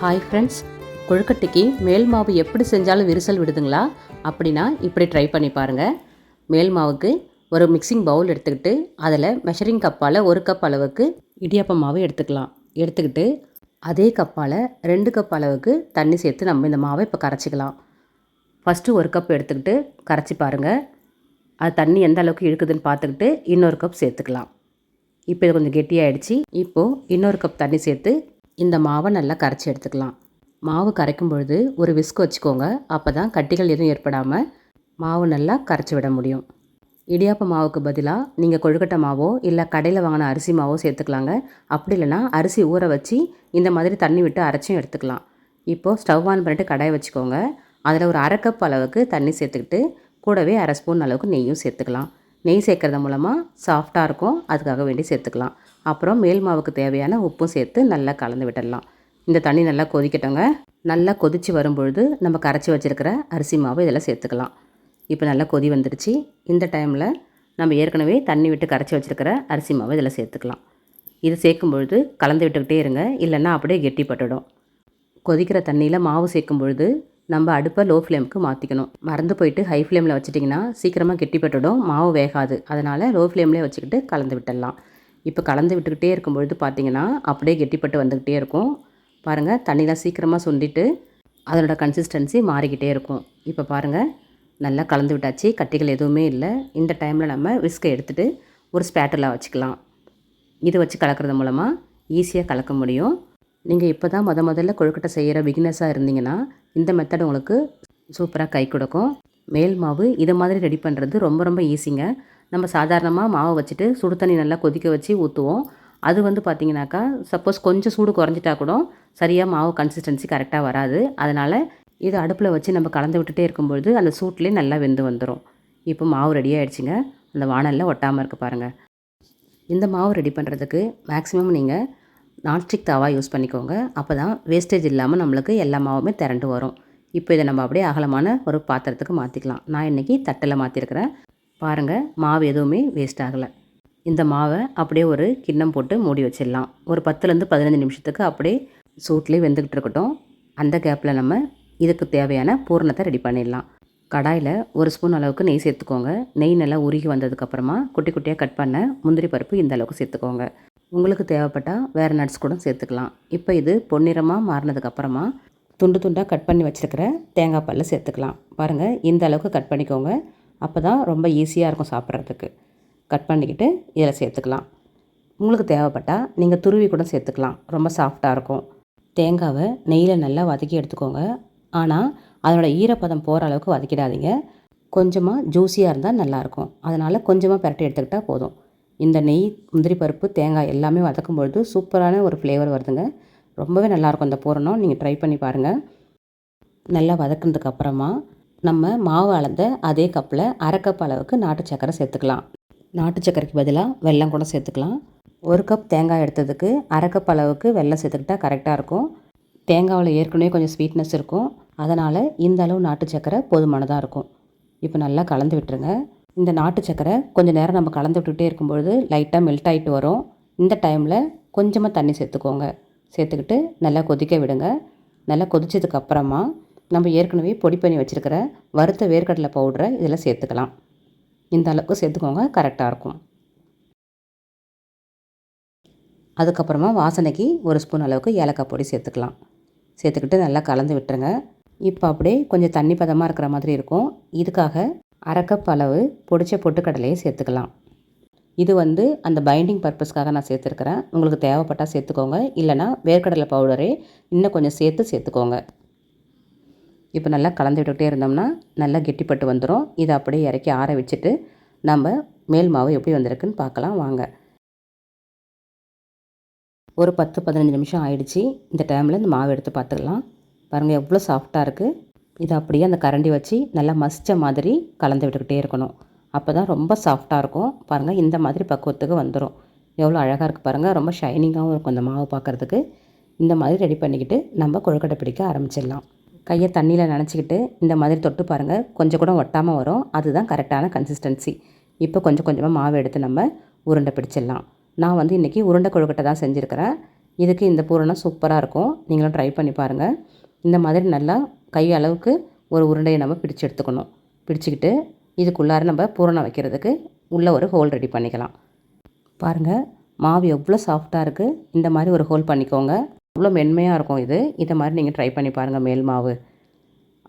Hi friends கொழுக்கட்டைக்கு மேல் மாவு எப்படி செஞ்சாலும் விரிசல் விடுதுங்களா? அப்படின்னா இப்படி ட்ரை பண்ணி பாருங்கள் மேல் மாவுக்கு ஒரு மிக்சிங் பவுல் எடுத்துக்கிட்டு அதில் மெஷரிங் கப்பால் ஒரு கப் அளவுக்கு இடியாப்ப மாவு எடுத்துக்கலாம். எடுத்துக்கிட்டு அதே கப்பால் ரெண்டு கப் அளவுக்கு தண்ணி சேர்த்து நம்ம இந்த மாவை இப்போ கரைச்சிக்கலாம். ஃபஸ்ட்டு ஒரு கப் எடுத்துக்கிட்டு கரைச்சி பாருங்கள் அது தண்ணி எந்த அளவுக்கு இழுக்குதுன்னு பார்த்துக்கிட்டு இன்னொரு கப் சேர்த்துக்கலாம். இப்போ இது கொஞ்சம் கெட்டியாகிடுச்சு இப்போது இன்னொரு கப் தண்ணி சேர்த்து இந்த மாவை நல்லா கரைச்சி எடுத்துக்கலாம். மாவு கரைக்கும் பொழுது ஒரு விஸ்க் வச்சுக்கோங்க. அப்போ தான் கட்டிகள் எதுவும் ஏற்படாமல் மாவு நல்லா கரைச்சி விட முடியும். இடியாப்ப மாவுக்கு பதிலாக நீங்கள் கொழுக்கட்டை மாவோ இல்லை கடையில் வாங்கின அரிசி மாவோ சேர்த்துக்கலாங்க. அப்படி இல்லைன்னா அரிசி ஊற வச்சு இந்த மாதிரி தண்ணி விட்டு அரைச்சும் எடுத்துக்கலாம். இப்போது ஸ்டவ் ஆன் பண்ணிட்டு கடாயை வச்சுக்கோங்க. அதில் ஒரு அரை கப் அளவுக்கு தண்ணி சேர்த்துக்கிட்டு கூடவே அரை ஸ்பூன் அளவுக்கு நெய்யும் சேர்த்துக்கலாம். நெய் சேர்க்கறது மூலமாக சாஃப்டாக இருக்கும். அதுக்காக வேண்டி சேர்த்துக்கலாம். அப்புறம் மேல் மாவுக்கு தேவையான உப்பும் சேர்த்து நல்லா கலந்து விட்டுடலாம். இந்த தண்ணி நல்லா கொதிக்கட்டோங்க. நல்லா கொதித்து வரும்பொழுது நம்ம கரைச்சி வச்சுருக்கிற அரிசி மாவு இதெல்லாம் சேர்த்துக்கலாம். இப்போ நல்லா கொதி வந்துடுச்சு. இந்த டைமில் நம்ம ஏற்கனவே தண்ணி விட்டு கரைச்சி வச்சுருக்கிற அரிசி மாவு இதில் சேர்த்துக்கலாம். இது சேர்க்கும் பொழுது கலந்து விட்டுக்கிட்டே இருங்க. இல்லைன்னா அப்படியே கெட்டிப்பட்டுடும். கொதிக்கிற தண்ணியில் மாவு சேர்க்கும் பொழுது நம்ம அடுப்பை லோ ஃப்ளேமுக்கு மாற்றிக்கணும் மறந்து போயிட்டு ஹை ஃப்ளேமில் வச்சிட்டிங்கன்னா சீக்கிரமாக கெட்டிப்பட்டுடும் மாவு வேகாது. அதனால் லோ ஃப்ளேம்லேயே வச்சுக்கிட்டு கலந்து விட்டுடலாம். இப்போ கலந்து விட்டுக்கிட்டே இருக்கும்பொழுது பார்த்தீங்கன்னா அப்படியே கெட்டிப்பட்டு வந்துக்கிட்டே இருக்கும். பாருங்கள் தண்ணிலாம் சீக்கிரமாக சுண்டிட்டு அதனோட கன்சிஸ்டன்சி மாறிக்கிட்டே இருக்கும். இப்போ பாருங்கள் நல்லா கலந்து விட்டாச்சு. கட்டிகள் எதுவுமே இல்லை. இந்த டைமில் நம்ம விஸ்கை எடுத்துகிட்டு ஒரு ஸ்பேட்டலாக வச்சுக்கலாம். இது வச்சு கலக்கிறது மூலமாக ஈஸியாக கலக்க முடியும். நீங்கள் இப்போ தான் முத முதல்ல கொழுக்கட்டை செய்கிற பிகினஸாக இருந்தீங்கன்னா இந்த மெத்தட் உங்களுக்கு சூப்பராக கை கொடுக்கும். மேல் மாவு இதை மாதிரி ரெடி பண்ணுறது ரொம்ப ரொம்ப ஈஸிங்க நம்ம சாதாரணமாக மாவை வச்சுட்டு சுடு தண்ணி நல்லா கொதிக்க வச்சு ஊற்றுவோம் அது வந்து பார்த்திங்கனாக்கா சப்போஸ் கொஞ்சம் சூடு குறைஞ்சிட்டா கூட சரியாக மாவு கன்சிஸ்டன்சி கரெக்டாக வராது. அதனால் இது அடுப்பில் வச்சு நம்ம கலந்து விட்டுட்டே இருக்கும்பொழுது அந்த சூட்லேயே நல்லா வெந்து வந்துடும் இப்போ மாவு ரெடி ஆகிடுச்சிங்க அந்த வானலில் ஒட்டாமல் இருக்க பாருங்கள் இந்த மாவு ரெடி பண்ணுறதுக்கு மேக்ஸிமம் நீங்கள் நான்ஸ்டிக் தவா யூஸ் பண்ணிக்கோங்க. அப்போ தான் வேஸ்டேஜ் இல்லாமல் நம்மளுக்கு எல்லா மாவுமே திரண்டு வரும். இப்போ இதை நம்ம அப்படியே அகலமான ஒரு பாத்திரத்துக்கு மாற்றிக்கலாம் நான் இன்றைக்கி தட்டில் மாற்றிருக்கிறேன் பாருங்கள் மாவு எதுவுமே வேஸ்ட் ஆகலை. இந்த மாவை அப்படியே ஒரு கிண்ணம் போட்டு மூடி வச்சிடலாம். ஒரு பத்துலேருந்து பதினஞ்சு நிமிஷத்துக்கு அப்படியே சூட்லேயே வெந்துக்கிட்டு இருக்கட்டும். அந்த கேப்பில் நம்ம இதுக்கு தேவையான பூரணத்தை ரெடி பண்ணிடலாம். கடாயில் ஒரு ஸ்பூன் அளவுக்கு நெய் சேர்த்துக்கோங்க. நெய் நல்லா உருகி வந்ததுக்கப்புறமா குட்டி குட்டியாக கட் பண்ண முந்திரி பருப்பு இந்த அளவுக்கு சேர்த்துக்கோங்க. உங்களுக்கு தேவைப்பட்டால் வேறு நட்ஸ் கூட சேர்த்துக்கலாம். இப்போ இது பொன்னிறமாக மாறினதுக்கப்புறமா துண்டு துண்டாக கட் பண்ணி வச்சுருக்கிற தேங்காய் பல்ல சேர்த்துக்கலாம். பாருங்கள் இந்த அளவுக்கு கட் பண்ணிக்கோங்க. அப்போ தான் ரொம்ப ஈஸியாக இருக்கும் சாப்பிட்றதுக்கு. கட் பண்ணிக்கிட்டு இதில் சேர்த்துக்கலாம். உங்களுக்கு தேவைப்பட்டால் நீங்கள் துருவி கூட சேர்த்துக்கலாம். ரொம்ப சாஃப்டாக இருக்கும். தேங்காவை நெய்யில் நல்லா வதக்கி எடுத்துக்கோங்க. ஆனால் அதனோட ஈரப்பதம் போகிற அளவுக்கு வதக்கிடாதீங்க. கொஞ்சமாக ஜூஸியாக இருந்தால் நல்லாயிருக்கும் அதனால் கொஞ்சமாக பரட்டி எடுத்துக்கிட்டால் போதும். இந்த நெய் முந்திரி பருப்பு தேங்காய் எல்லாமே வதக்கும் பொழுது சூப்பரான ஒரு ஃப்ளேவர் வருதுங்க. ரொம்பவே நல்லாயிருக்கும் இந்த பூரணம். நீங்கள் ட்ரை பண்ணி பாருங்கள் நல்லா வதக்குனதுக்கப்புறமா நம்ம மாவு அளந்த அதே கப்பில் அரை கப் அளவுக்கு நாட்டு சக்கரை சேர்த்துக்கலாம். நாட்டு சக்கரைக்கு பதிலாக வெல்லம் கூட சேர்த்துக்கலாம். ஒரு கப் தேங்காய் எடுத்ததுக்கு அரை கப் அளவுக்கு வெல்லம் சேர்த்துக்கிட்டா கரெக்டாக இருக்கும். தேங்காவில் ஏற்கனவே கொஞ்சம் ஸ்வீட்னஸ் இருக்கும். அதனால் இந்த அளவு நாட்டு சக்கரை போதுமானதாக இருக்கும். இப்போ நல்லா கலந்து விட்டுருங்க. இந்த நாட்டு சக்கரை கொஞ்சம் நேரம் நம்ம கலந்து விட்டுகிட்டே இருக்கும்பொழுது லைட்டாக மெல்ட் ஆகிட்டு வரும். இந்த டைமில் கொஞ்சமாக தண்ணி சேர்த்துக்கோங்க. சேர்த்துக்கிட்டு நல்லா கொதிக்க விடுங்க. நல்லா கொதிச்சதுக்கப்புறமா நம்ம ஏற்கனவே பொடி பண்ணி வச்சுருக்கிற வறுத்த வேர்க்கடலை பவுடரை இதில் சேர்த்துக்கலாம். இந்த அளவுக்கு சேர்த்துக்கோங்க கரெக்டாக இருக்கும். அதுக்கப்புறமா வாசனைக்கு ஒரு ஸ்பூன் அளவுக்கு ஏலக்காய் பொடி சேர்த்துக்கலாம். சேர்த்துக்கிட்டு நல்லா கலந்து விட்டுருங்க. இப்போ அப்படியே கொஞ்சம் தண்ணி பதமாக இருக்கிற மாதிரி இருக்கும். இதுக்காக அரைக்கப் அளவு பொடிச்ச பொட்டுக்கடலையை சேர்த்துக்கலாம். இது வந்து அந்த பைண்டிங் பர்பஸ்க்காக நான் சேர்த்துருக்கிறேன். உங்களுக்கு தேவைப்பட்டால் சேர்த்துக்கோங்க. இல்லைனா வேர்க்கடலை பவுடரே இன்னும் கொஞ்சம் சேர்த்து சேர்த்துக்கோங்க. இப்போ நல்லா கலந்து விட்டுக்கிட்டே இருந்தோம்னா நல்லா கெட்டிப்பட்டு வந்துடும் இதை அப்படியே இறக்கி ஆற வச்சுட்டு நம்ம மேல் மாவு எப்படி வந்திருக்குன்னு பார்க்கலாம். வாங்க. ஒரு பத்து பதினஞ்சு நிமிஷம் ஆயிடுச்சு. இந்த டைமில் இந்த மாவு எடுத்து பார்த்துக்கலாம். பாருங்கள் எவ்வளோ சாஃப்டாக இருக்குது இதை அப்படியே அந்த கரண்டி வச்சு நல்லா மசித்த மாதிரி கலந்து விட்டுக்கிட்டே இருக்கணும். அப்போ தான் ரொம்ப சாஃப்டாக இருக்கும். பாருங்கள் இந்த மாதிரி பக்குவத்துக்கு வந்துடும் எவ்வளோ அழகாக இருக்குது பாருங்கள் ரொம்ப ஷைனிங்காகவும் இருக்கும் அந்த மாவு பார்க்குறதுக்கு. இந்த மாதிரி ரெடி பண்ணிக்கிட்டு நம்ம கொழுக்கட்டை பிடிக்க ஆரம்பிச்சிடலாம். கையை தண்ணியில் நினச்சிக்கிட்டு இந்த மாதிரி தொட்டு பாருங்கள் கொஞ்சம் கூட ஒட்டாமல் வரும். அதுதான் கரெக்டான கன்சிஸ்டன்சி இப்போ கொஞ்சம் கொஞ்சமாக மாவு எடுத்து நம்ம உருண்டை பிடிச்சிடலாம். நான் வந்து இன்றைக்கி உருண்டை கொழுக்கட்டை தான் செஞ்சுருக்கிறேன். இதுக்கு இந்த பூரணம் சூப்பராக இருக்கும். நீங்களும் ட்ரை பண்ணி பாருங்கள் இந்த மாதிரி நல்லா கை அளவுக்கு ஒரு உருண்டையை நம்ம பிடிச்சு எடுத்துக்கணும். பிடிச்சிக்கிட்டு இதுக்குள்ளார நம்ம பூரணம் வைக்கிறதுக்கு உள்ளே ஒரு ஹோல் ரெடி பண்ணிக்கலாம். பாருங்கள் மாவு எவ்வளோ சாஃப்டாக இருக்குது இந்த மாதிரி ஒரு ஹோல் பண்ணிக்கோங்க. அவ்வளோ மென்மையாக இருக்கும் இது. இதை மாதிரி நீங்கள் ட்ரை பண்ணி பாருங்கள் மேல் மாவு.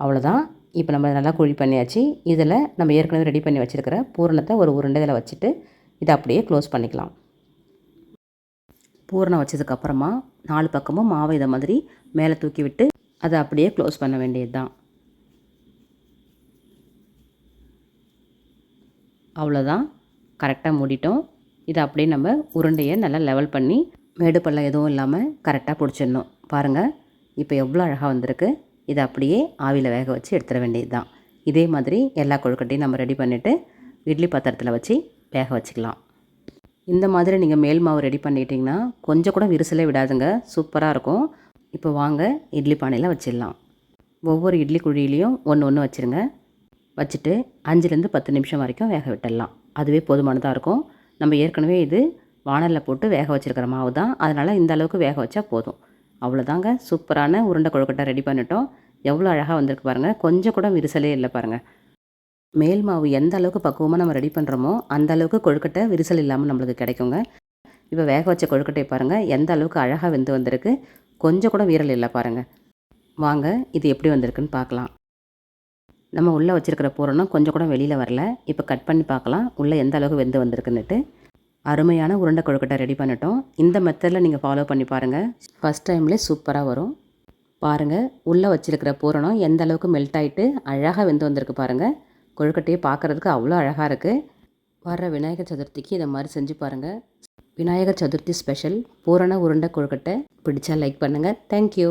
அவ்வளோதான். இப்போ நம்ம நல்லா குழி பண்ணியாச்சு. இதில் நம்ம ஏற்கனவே ரெடி பண்ணி வச்சுருக்கிற பூரணத்தை ஒரு உருண்டை இதில் வச்சுட்டு இதை அப்படியே க்ளோஸ் பண்ணிக்கலாம். பூரணம் வச்சதுக்கப்புறமா நாலு பக்கமும் மாவை இதை மாதிரி மேலே தூக்கி விட்டு அதை அப்படியே க்ளோஸ் பண்ண வேண்டியது தான் அவ்வளோதான் கரெக்டாக மூடிட்டோம். இதை அப்படியே நம்ம உருண்டையை நல்லா லெவல் பண்ணி மேடு பள்ளம் எதுவும் இல்லாமல் கரெக்டாக பிடிச்சிடணும். பாருங்கள் இப்போ எவ்வளோ அழகாக வந்திருக்கு. இதை அப்படியே ஆவியில் வேக வச்சு எடுத்துட வேண்டியது தான் இதே மாதிரி எல்லா கொழுக்கட்டையும் நம்ம ரெடி பண்ணிவிட்டு இட்லி பாத்திரத்தில் வச்சு வேக வச்சுக்கலாம். இந்த மாதிரி நீங்கள் மேல் மாவு ரெடி பண்ணிட்டீங்கன்னா கொஞ்சம் கூட விரிசலே விடாதுங்க. சூப்பராக இருக்கும். இப்போ வாங்க இட்லி பானையில் வச்சிடலாம். ஒவ்வொரு இட்லி குழியிலையும் ஒன்று ஒன்று வச்சுருங்க. வச்சுட்டு அஞ்சுலேருந்து பத்து நிமிஷம் வரைக்கும் வேக விட்டுடலாம். அதுவே போதுமானதாக இருக்கும். நம்ம ஏற்கனவே இது வானலில் போட்டு வேக வச்சுருக்கிற மாவு தான். அதனால் இந்த அளவுக்கு வேக வச்சா போதும். அவ்வளோதாங்க. சூப்பரான உருண்டை கொழுக்கட்டை ரெடி பண்ணிட்டோம். எவ்வளோ அழகாக வந்திருக்கு பாருங்கள் கொஞ்சம் கூட விரிசலே இல்லை பாருங்கள் மேல் மாவு எந்த அளவுக்கு பக்குவமாக நம்ம ரெடி பண்ணுறோமோ அந்த அளவுக்கு கொழுக்கட்டை விரிசல் இல்லாமல் நம்மளுக்கு கிடைக்குங்க. இப்போ வேக வச்ச கொழுக்கட்டை பாருங்கள் எந்த அளவுக்கு அழகாக வெந்து வந்திருக்கு. கொஞ்சம் கூட வீரல் இல்லை பாருங்கள் வாங்க இது எப்படி வந்திருக்குன்னு பார்க்கலாம். நம்ம உள்ளே வச்சுருக்கிற பூரணம் கொஞ்சம் கூட வெளியில் வரல. இப்போ கட் பண்ணி பார்க்கலாம். உள்ளே எந்த அளவுக்கு வெந்து வந்திருக்குன்னுட்டு. அருமையான உருண்டை கொழுக்கட்டை ரெடி பண்ணிட்டோம். இந்த மெத்தடில் நீங்கள் ஃபாலோ பண்ணி பாருங்கள் ஃபஸ்ட் டைம்லேயே சூப்பராக வரும். பாருங்கள் உள்ளே வச்சுருக்கிற பூரணம் எந்த அளவுக்கு மெல்ட் ஆகிட்டு அழகாக வெந்து வந்திருக்கு பாருங்கள் கொழுக்கட்டையை பார்க்குறதுக்கு அவ்வளோ அழகாக இருக்குது வர்ற விநாயகர் சதுர்த்திக்கு இதை மாதிரி செஞ்சு பாருங்கள் விநாயகர் சதுர்த்தி ஸ்பெஷல் பூரண உருண்டை கொழுக்கட்டை. பிடிச்சா லைக் பண்ணுங்கள் தேங்க்யூ